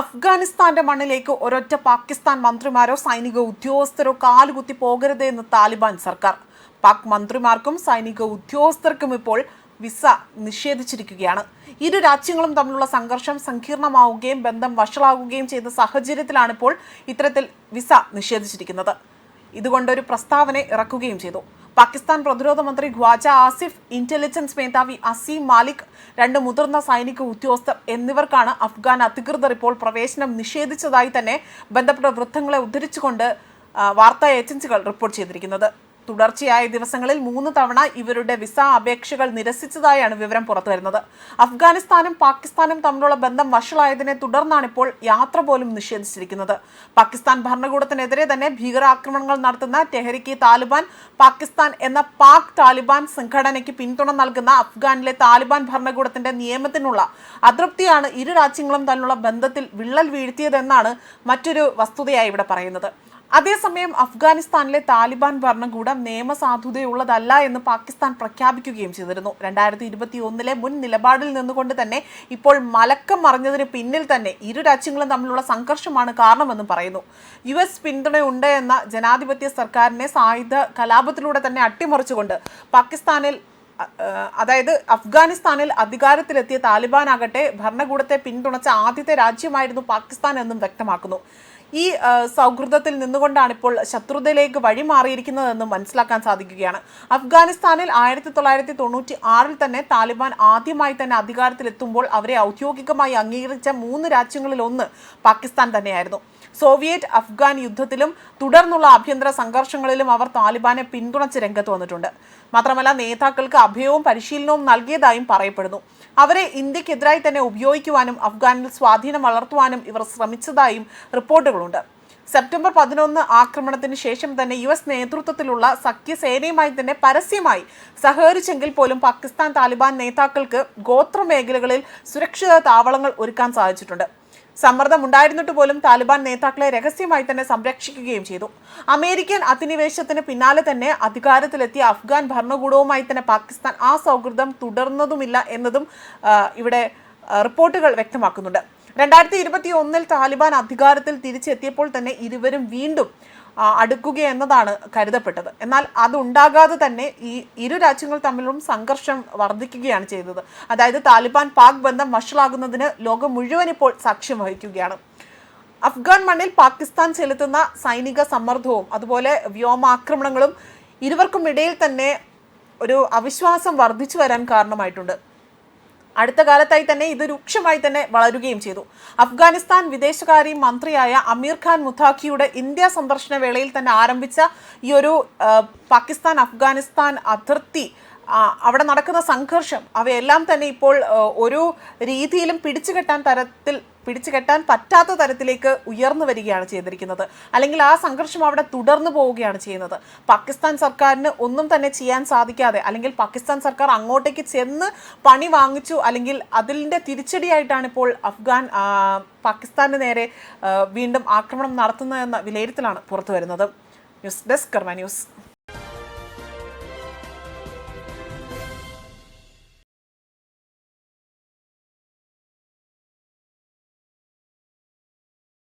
അഫ്ഗാനിസ്ഥാന്റെ മണ്ണിലേക്ക് ഒരൊറ്റ പാകിസ്ഥാൻ മന്ത്രിമാരോ സൈനിക ഉദ്യോഗസ്ഥരോ കാലുകുത്തി പോകരുത് എന്ന് താലിബാൻ സർക്കാർ. പാക് മന്ത്രിമാർക്കും സൈനിക ഉദ്യോഗസ്ഥർക്കും ഇപ്പോൾ വിസ നിഷേധിച്ചിരിക്കുകയാണ്. ഇരു രാജ്യങ്ങളും തമ്മിലുള്ള സംഘർഷം സങ്കീർണമാവുകയും ബന്ധം വഷളാകുകയും ചെയ്ത സാഹചര്യത്തിലാണിപ്പോൾ ഇത്തരത്തിൽ വിസ നിഷേധിച്ചിരിക്കുന്നത്. ഇതുകൊണ്ടൊരു പ്രസ്താവന ഇറക്കുകയും ചെയ്തു. പാകിസ്ഥാൻ പ്രതിരോധ മന്ത്രി ഖ്വാജ ആസിഫ് ഇന്റലിജൻസ് മേധാവി അസീം മാലിക് രണ്ട് മുതിർന്ന സൈനിക ഉദ്യോഗസ്ഥർ എന്നിവർക്കാണ് അഫ്ഗാൻ അധികൃതർ ഇപ്പോൾ പ്രവേശനം നിഷേധിച്ചതായി തന്നെ ബന്ധപ്പെട്ട വൃത്തങ്ങളെ ഉദ്ധരിച്ചുകൊണ്ട് വാർത്താ ഏജൻസികൾ റിപ്പോർട്ട് ചെയ്തിരിക്കുന്നത്. തുടർച്ചയായ ദിവസങ്ങളിൽ മൂന്ന് തവണ ഇവരുടെ വിസ അപേക്ഷകൾ നിരസിച്ചതായാണ് വിവരം പുറത്തുവരുന്നത്. അഫ്ഗാനിസ്ഥാനും പാകിസ്ഥാനും തമ്മിലുള്ള ബന്ധം വഷളായതിനെ തുടർന്നാണ് ഇപ്പോൾ യാത്ര പോലും നിഷേധിച്ചിരിക്കുന്നത്. പാകിസ്ഥാൻ ഭരണകൂടത്തിനെതിരെ തന്നെ ഭീകരാക്രമണങ്ങൾ നടത്തുന്ന ടെഹരിക്ക് താലിബാൻ പാകിസ്ഥാൻ എന്ന പാക് താലിബാൻ സംഘടനയ്ക്ക് പിന്തുണ നൽകുന്ന അഫ്ഗാനിലെ താലിബാൻ ഭരണകൂടത്തിന്റെ നിയമത്തിനുള്ള അതൃപ്തിയാണ് ഇരു രാജ്യങ്ങളും തമ്മിലുള്ള ബന്ധത്തിൽ വിള്ളൽ വീഴ്ത്തിയതെന്നാണ് മറ്റൊരു വസ്തുതയായി ഇവിടെ പറയുന്നത്. അതേസമയം അഫ്ഗാനിസ്ഥാനിലെ താലിബാൻ ഭരണകൂടം നിയമസാധുതയുള്ളതല്ല എന്ന് പാകിസ്ഥാൻ പ്രഖ്യാപിക്കുകയും ചെയ്തിരുന്നു. രണ്ടായിരത്തി ഇരുപത്തി ഒന്നിലെ മുൻ നിലപാടിൽ നിന്നുകൊണ്ട് തന്നെ ഇപ്പോൾ മലക്കം മറിഞ്ഞതിന് പിന്നിൽ തന്നെ ഇരു രാജ്യങ്ങളും തമ്മിലുള്ള സംഘർഷമാണ് കാരണമെന്ന് പറയുന്നു. യു എസ് പിന്തുണയുണ്ട് എന്ന ജനാധിപത്യ സർക്കാരിനെ സായുധ കലാപത്തിലൂടെ തന്നെ അട്ടിമറിച്ചുകൊണ്ട് പാകിസ്ഥാനിൽ അതായത് അഫ്ഗാനിസ്ഥാനിൽ അധികാരത്തിലെത്തിയ താലിബാൻ ആകട്ടെ ഭരണകൂടത്തെ പിന്തുണച്ച ആദ്യത്തെ രാജ്യമായിരുന്നു പാകിസ്ഥാൻ എന്നും വ്യക്തമാക്കുന്നു. ഈ സൗഹൃദത്തിൽ നിന്നുകൊണ്ടാണ് ഇപ്പോൾ ശത്രുതയിലേക്ക് വഴിമാറിയിരിക്കുന്നതെന്ന് മനസ്സിലാക്കാൻ സാധിക്കുകയാണ്. അഫ്ഗാനിസ്ഥാനിൽ ആയിരത്തി തൊള്ളായിരത്തി തൊണ്ണൂറ്റി ആറിൽ തന്നെ താലിബാൻ ആദ്യമായി തന്നെ അധികാരത്തിലെത്തുമ്പോൾ അവരെ ഔദ്യോഗികമായി അംഗീകരിച്ച മൂന്ന് രാജ്യങ്ങളിൽ ഒന്ന് പാകിസ്ഥാൻ തന്നെയായിരുന്നു. സോവിയറ്റ് അഫ്ഗാൻ യുദ്ധത്തിലും തുടർന്നുള്ള ആഭ്യന്തര സംഘർഷങ്ങളിലും അവർ താലിബാനെ പിന്തുണച്ച് രംഗത്ത് വന്നിട്ടുണ്ട്. മാത്രമല്ല നേതാക്കൾക്ക് അഭയവും പരിശീലനവും നൽകിയതായും പറയപ്പെടുന്നു. അവരെ ഇന്ത്യക്കെതിരായി തന്നെ ഉപയോഗിക്കുവാനും അഫ്ഗാനിൽ സ്വാധീനം വളർത്തുവാനും ഇവർ ശ്രമിച്ചതായും റിപ്പോർട്ടുകളുണ്ട് സെപ്റ്റംബർ പതിനൊന്ന് ആക്രമണത്തിന് ശേഷം തന്നെ യു എസ് നേതൃത്വത്തിലുള്ള സഖ്യസേനയുമായി തന്നെ പരസ്യമായി സഹകരിച്ചെങ്കിൽ പോലും പാകിസ്ഥാൻ താലിബാൻ നേതാക്കൾക്ക് ഗോത്ര മേഖലകളിൽ സുരക്ഷിത താവളങ്ങൾ ഒരുക്കാൻ സാധിച്ചിട്ടുണ്ട്. സമ്മർദ്ദം ഉണ്ടായിരുന്നിട്ട് പോലും താലിബാൻ നേതാക്കളെ രഹസ്യമായി തന്നെ സംരക്ഷിക്കുകയും ചെയ്തു. അമേരിക്കൻ അധിനിവേശത്തിന് പിന്നാലെ തന്നെ അധികാരത്തിലെത്തിയ അഫ്ഗാൻ ഭരണകൂടവുമായി തന്നെ പാകിസ്ഥാൻ ആ സൗഹൃദം തുടർന്നതുമില്ല എന്നതും ഇവിടെ റിപ്പോർട്ടുകൾ വ്യക്തമാക്കുന്നുണ്ട്. രണ്ടായിരത്തി ഇരുപത്തി ഒന്നിൽ താലിബാൻ അധികാരത്തിൽ തിരിച്ചെത്തിയപ്പോൾ തന്നെ ഇരുവരും വീണ്ടും അടുക്കുക എന്നതാണ് കരുതപ്പെട്ടത്. എന്നാൽ അതുണ്ടാകാതെ തന്നെ ഈ ഇരു രാജ്യങ്ങൾ തമ്മിലും സംഘർഷം വർദ്ധിക്കുകയാണ് ചെയ്തത്. അതായത് താലിബാൻ പാക് ബന്ധം വഷളാകുന്നതിന് ലോകം മുഴുവൻ ഇപ്പോൾ സാക്ഷ്യം വഹിക്കുകയാണ്. അഫ്ഗാൻ മണ്ണിൽ പാകിസ്ഥാൻ ചെലുത്തുന്ന സൈനിക സമ്മർദ്ദവും അതുപോലെ വ്യോമാക്രമണങ്ങളും ഇരുവർക്കും ഇടയിൽ തന്നെ ഒരു അവിശ്വാസം വർദ്ധിച്ചു വരാൻ കാരണമായിട്ടുണ്ട്. അടുത്ത കാലത്തായി തന്നെ ഇത് രൂക്ഷമായി തന്നെ വളരുകയും ചെയ്തു. അഫ്ഗാനിസ്ഥാൻ വിദേശകാര്യ മന്ത്രിയായ അമീർ ഖാൻ മുത്താഖിയുടെ ഇന്ത്യ സന്ദർശന വേളയിൽ തന്നെ ആരംഭിച്ച ഈ ഒരു പാകിസ്ഥാൻ അഫ്ഗാനിസ്ഥാൻ അതിർത്തി അവിടെ നടക്കുന്ന സംഘർഷം അവയെല്ലാം തന്നെ ഇപ്പോൾ ഒരു രീതിയിലും പിടിച്ചു കെട്ടാൻ തരത്തിൽ പിടിച്ചു കെട്ടാൻ പറ്റാത്ത തരത്തിലേക്ക് ഉയർന്നു വരികയാണ് ചെയ്തിരിക്കുന്നത്. അല്ലെങ്കിൽ ആ സംഘർഷം അവിടെ തുടർന്നു പോവുകയാണ് ചെയ്യുന്നത്. പാകിസ്ഥാൻ സർക്കാരിന് ഒന്നും തന്നെ ചെയ്യാൻ സാധിക്കാതെ അല്ലെങ്കിൽ പാകിസ്ഥാൻ സർക്കാർ അങ്ങോട്ടേക്ക് ചെന്ന് പണി വാങ്ങിച്ചു അല്ലെങ്കിൽ അതിന്റെ തിരിച്ചടിയായിട്ടാണ് ഇപ്പോൾ അഫ്ഗാൻ പാകിസ്ഥാന് നേരെ വീണ്ടും ആക്രമണം നടത്തുന്നതെന്ന വിലയിരുത്തലാണ് പുറത്തു വരുന്നത് ന്യൂസ് ഡെസ്ക് കർമ്മ ന്യൂസ്.